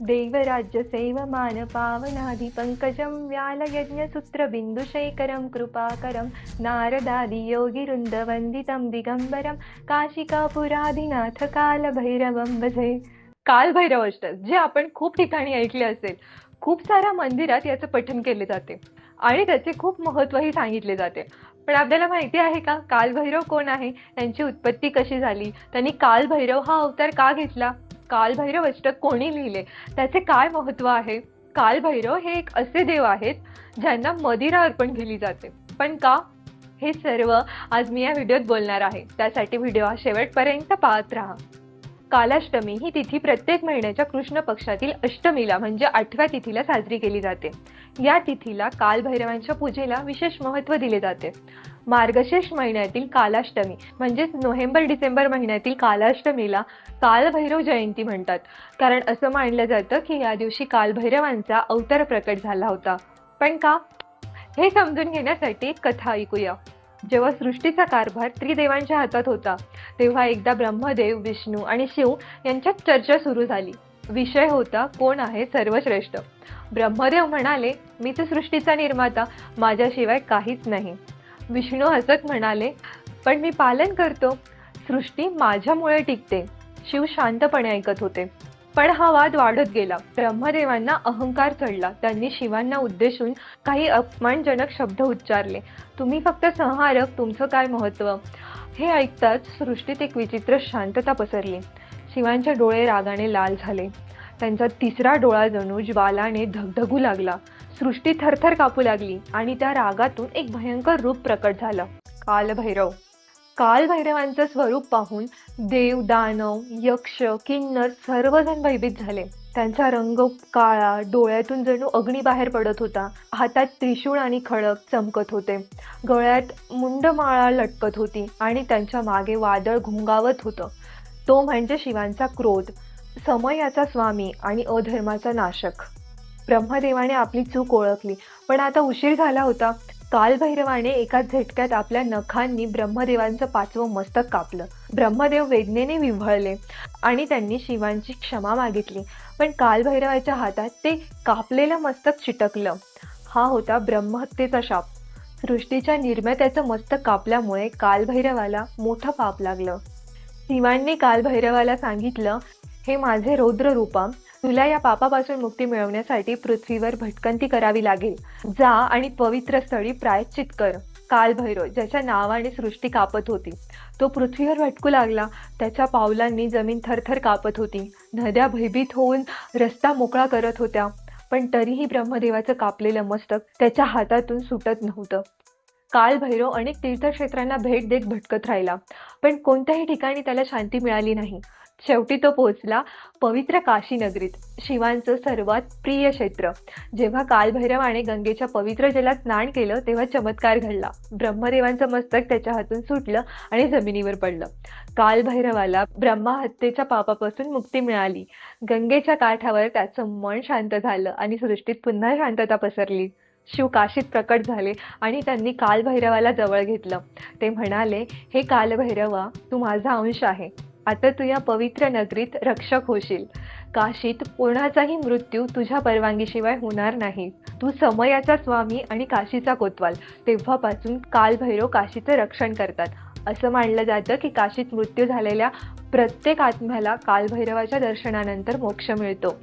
देवराज्य सेवमान पावनादि पङ्कजं व्यालयज्ञसूत्रबिन्दुशेखरं कृपाकरं नारदादियोगिरुन्दवन्दितं दिगम्बरं काशिकापुरादिनाथ कालभैरवं भजे। कालभैरव अष्टक जे आपण खूप ठिकाणी ऐकले असेल खूप साऱ्या मंदिरात याचं पठण केले जाते आणि त्याचे खूप महत्त्वही सांगितले जाते. पण आपल्याला माहिती आहे का कालभैरव कोण आहे? त्यांची उत्पत्ती कशी झाली? त्यांनी कालभैरव हा अवतार का घेतला? कालभैरव अष्टक कोणी लिहिले? त्याचे काय महत्त्व आहे? कालभैरव हे एक असे देव आहेत ज्यांना मदिरा अर्पण केली जाते. पण का? हे सर्व आज मी या व्हिडिओत बोलणार आहे. त्यासाठी व्हिडिओ हा शेवटपर्यंत पाहत राहा. कालाष्टमी ही तिथी प्रत्येक महिन्याच्या कृष्ण पक्षातील अष्टमीला म्हणजे आठव्या तिथीला साजरी केली जाते. या तिथीला कालभैरवांच्या पूजेला विशेष महत्त्व दिले जाते. मार्गशीर्ष महिन्यातील कालाष्टमी म्हणजेच नोव्हेंबर डिसेंबर महिन्यातील कालाष्टमीला कालभैरव जयंती म्हणतात. कारण असं मानलं जातं की या दिवशी कालभैरवांचा अवतार प्रकट झाला होता. पण का? हे समजून घेण्यासाठी कथा ऐकूया. जेव्हा सृष्टीचा कारभार त्रिदेवांच्या हातात होता तेव्हा एकदा ब्रह्मदेव विष्णू आणि शिव यांच्यात चर्चा सुरू झाली. विषय होता कोण आहे सर्वश्रेष्ठ? ब्रह्मदेव म्हणाले मी तर सृष्टीचा निर्माता माझ्याशिवाय काहीच नाही. विष्णू हसत म्हणाले पण मी पालन करतो. सृष्टी माझ्यामुळे टिकते. शिव शांतपणे ऐकत होते. पण हा वाद वाढत गेला. ब्रह्मदेवांना अहंकार चढला. त्यांनी शिवांना उद्देशून काही अपमानजनक शब्द उच्चारले. तुम्ही फक्त संहारक तुमचं काय महत्त्व? हे ऐकताच सृष्टीत एक विचित्र शांतता पसरली. शिवांचे डोळे रागाने लाल झाले. त्यांचा तिसरा डोळा जणू ज्वालाने धगधगू लागला. सृष्टी थरथर कापू लागली आणि त्या रागातून एक भयंकर रूप प्रकट झालं. कालभैरव. कालभैरवांचं स्वरूप पाहून देव दानव यक्ष किन्नर सर्वजण भयभीत झाले. त्यांचा रंग काळा डोळ्यातून जणू अग्नी बाहेर पडत होता. हातात त्रिशूळ आणि खडक चमकत होते. गळ्यात मुंडमाळा लटकत होती आणि त्यांच्या मागे वादळ घुंगावत होतं. तो म्हणजे शिवांचा क्रोध. समयाचा स्वामी आणि अधर्माचा नाशक. ब्रह्मदेवाने आपली चूक ओळखली पण आता उशीर झाला होता. कालभैरवाने एका झटक्यात आपल्या नखांनी ब्रह्मदेवांचं पाचवं मस्तक कापलं. ब्रह्मदेव वेदनेने विव्हळले आणि त्यांनी शिवांची क्षमा मागितली. पण कालभैरवाच्या हातात ते कापलेलं मस्तक चिटकलं. हा होता ब्रह्महत्येचा शाप. सृष्टीच्या निर्मात्याचं मस्तक कापल्यामुळे कालभैरवाला मोठं पाप लागलं. शिवांनी कालभैरवाला सांगितलं हे माझे रौद्र रूपा. तुला या पापापासून मुक्ती मिळवण्यासाठी पृथ्वीवर भटकंती करावी लागेल. जा आणि पवित्र स्थळी प्रायश्चित कर. कालभैरव ज्याच्या नावाने सृष्टी कापत होती तो पृथ्वीवर भटकू लागला. त्याच्या पावलांनी जमीन थरथर कापत होती. नद्या भयभीत होऊन रस्ता मोकळा करत होत्या. पण तरीही ब्रह्मदेवाचं कापलेलं मस्तक त्याच्या हातातून सुटत नव्हतं. कालभैरव अनेक तीर्थक्षेत्रांना भेट देत भटकत राहिला. पण कोणत्याही ठिकाणी त्याला शांती मिळाली नाही. शेवटी तो पोहोचला पवित्र काशी नगरीत शिवांचं सर्वात प्रिय क्षेत्र. जेव्हा कालभैरवाने गंगेच्या पवित्र जलात स्नान केलं तेव्हा चमत्कार घडला. ब्रह्मदेवांचं मस्तक त्याच्या हातून सुटलं आणि जमिनीवर पडलं. कालभैरवाला ब्रह्महत्येच्या पापापासून मुक्ती मिळाली. गंगेच्या काठावर त्याचं मन शांत झालं आणि सृष्टीत पुन्हा शांतता पसरली. शिव काशीत प्रकट झाले आणि त्यांनी कालभैरवाला जवळ घेतलं. ते म्हणाले हे कालभैरवा तू माझा अंश आहे. आता तू या पवित्र नगरीत रक्षक होशील. काशीत कोणाचाही मृत्यू तुझ्या परवानगीशिवाय होणार नाही. तू समयाचा स्वामी आणि काशीचा कोतवाल. तेव्हापासून कालभैरव काशीचं रक्षण करतात. असं मानलं जातं की काशीत मृत्यू झालेल्या प्रत्येक आत्म्याला कालभैरवाच्या दर्शनानंतर मोक्ष मिळतो.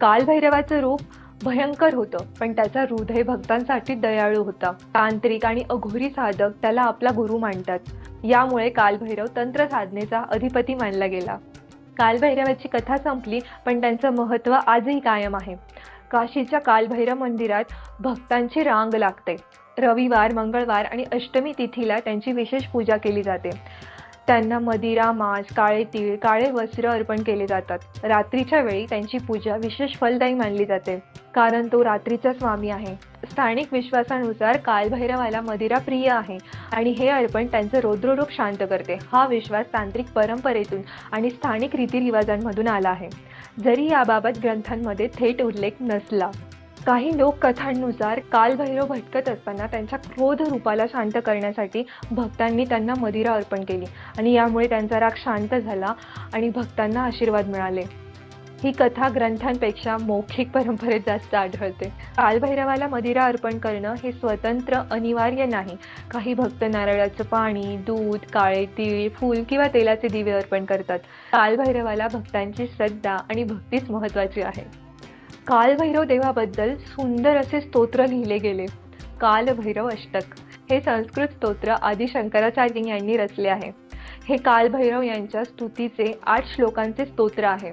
कालभैरवाचं रूप भयंकर होतं पण त्याचा हृदय भक्तांसाठी दयाळू होता. तांत्रिक आणि अघोरी साधक त्याला आपला गुरु मानतात. यामुळे कालभैरव तंत्र साधनेचा अधिपती मानला गेला. कालभैरवाची कथा संपली पण त्यांचं महत्त्व आजही कायम आहे. काशीच्या कालभैरव मंदिरात भक्तांची रांग लागते. रविवार मंगळवार आणि अष्टमी तिथीला त्यांची विशेष पूजा केली जाते. त्यांना मदिरा मांस काळे तीळ काळे वस्त्र अर्पण केले जातात. रात्रीच्या वेळी त्यांची पूजा विशेष फलदायी मानली जाते कारण तो रात्रीचा स्वामी आहे. स्थानिक विश्वासानुसार कालभैरवाला मदिरा प्रिय आहे आणि हे अर्पण त्यांचं रौद्ररूप शांत करते. हा विश्वास तांत्रिक परंपरेतून आणि स्थानिक रीतिरिवाजांमधून आला आहे. जरी याबाबत ग्रंथांमध्ये थेट उल्लेख नसला काही लोककथांनुसार कालभैरव भटकत असताना त्यांच्या क्रोध रूपाला शांत करण्यासाठी भक्तांनी त्यांना मदिरा अर्पण केली. आणि यामुळे त्यांचा राग शांत झाला आणि भक्तांना आशीर्वाद मिळाले. ही कथा ग्रंथांपेक्षा मौखिक परंपरेत जास्त आढळते. कालभैरवाला मदिरा अर्पण करणं हे स्वतंत्र अनिवार्य नाही. काही भक्त नारळाचं पाणी दूध काळे तीळ फूल किंवा तेलाचे दिवे अर्पण करतात. कालभैरवाला भक्तांची श्रद्धा आणि भक्तीच महत्त्वाची आहे. कालभैरव देवाबद्दल सुंदर असे स्तोत्र लिहिले गेले. कालभैरव अष्टक. हे संस्कृत स्तोत्र आदी शंकराचार्य यांनी रचले आहे. हे कालभैरव यांच्या स्तुतीचे आठ श्लोकांचे स्तोत्र आहे.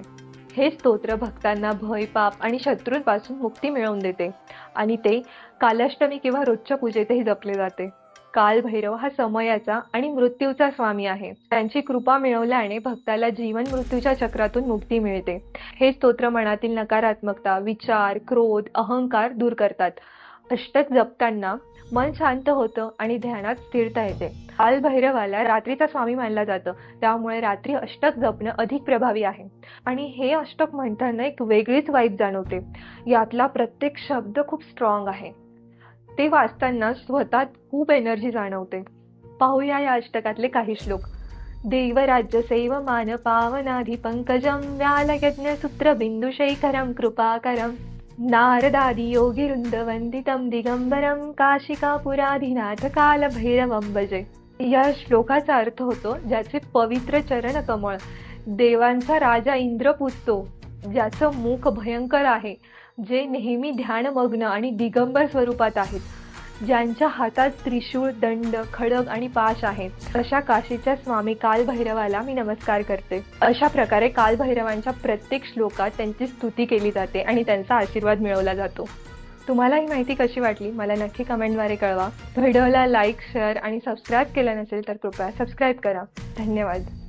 हे स्तोत्र भक्तांना भय पाप आणि शत्रूंपासून मुक्ती मिळवून देते आणि ते कालाष्टमी किंवा रोजच्या पूजेतही जपले जाते. कालभैरव हा समयाचा आणि मृत्यूचा स्वामी आहे. त्यांची कृपा मिळवल्याने भक्ताला जीवन मृत्यूच्या चक्रातून मुक्ती मिळते. हे स्तोत्र मनातील नकारात्मकता विचार क्रोध अहंकार दूर करतात. अष्टक जपताना मन शांत होतं आणि ध्यानात स्थिरता येते. कालभैरवाला रात्रीचा स्वामी मानला जातं. त्यामुळे रात्री अष्टक जपणं अधिक प्रभावी आहे. आणि हे अष्टक म्हणताना एक वेगळीच वाईब जाणवते. यातला प्रत्येक शब्द खूप स्ट्रॉंग आहे. ते वाचताना स्वतः खूप एनर्जी जाणवते. पाहूया या अष्टकातले काही श्लोक. देवराज्य सेव मान पावनाधी पंकजं व्यालयज्ञ सूत्र बिंदुशेखरं कृपाकरं नारदादि योगिवृन्दवन्दितं दिगंबरं काशिकापुराधिनाथ कालभैरवं भजे या श्लोकाचा अर्थ होतो ज्याचे पवित्र चरण कमळ. देवांचा राजा इंद्र पुजतो ज्याचं मुख भयंकर आहे जे नेहमी ध्यानमग्न आणि दिगंबर स्वरूपात आहेत. ज्यांच्या हातात त्रिशूळ दंड खडग आणि पाश आहे. अशा काशीच्या स्वामी कालभैरवाला मी नमस्कार करते. अशा प्रकारे कालभैरवांच्या प्रत्येक श्लोकात त्यांची स्तुती केली जाते आणि त्यांचा आशीर्वाद मिळवला जातो. तुम्हाला ही माहिती कशी वाटली? मला नक्की कमेंटद्वारे कळवा. व्हिडिओला लाईक शेअर आणि सबस्क्राईब केलं नसेल तर कृपया सबस्क्राईब करा. धन्यवाद.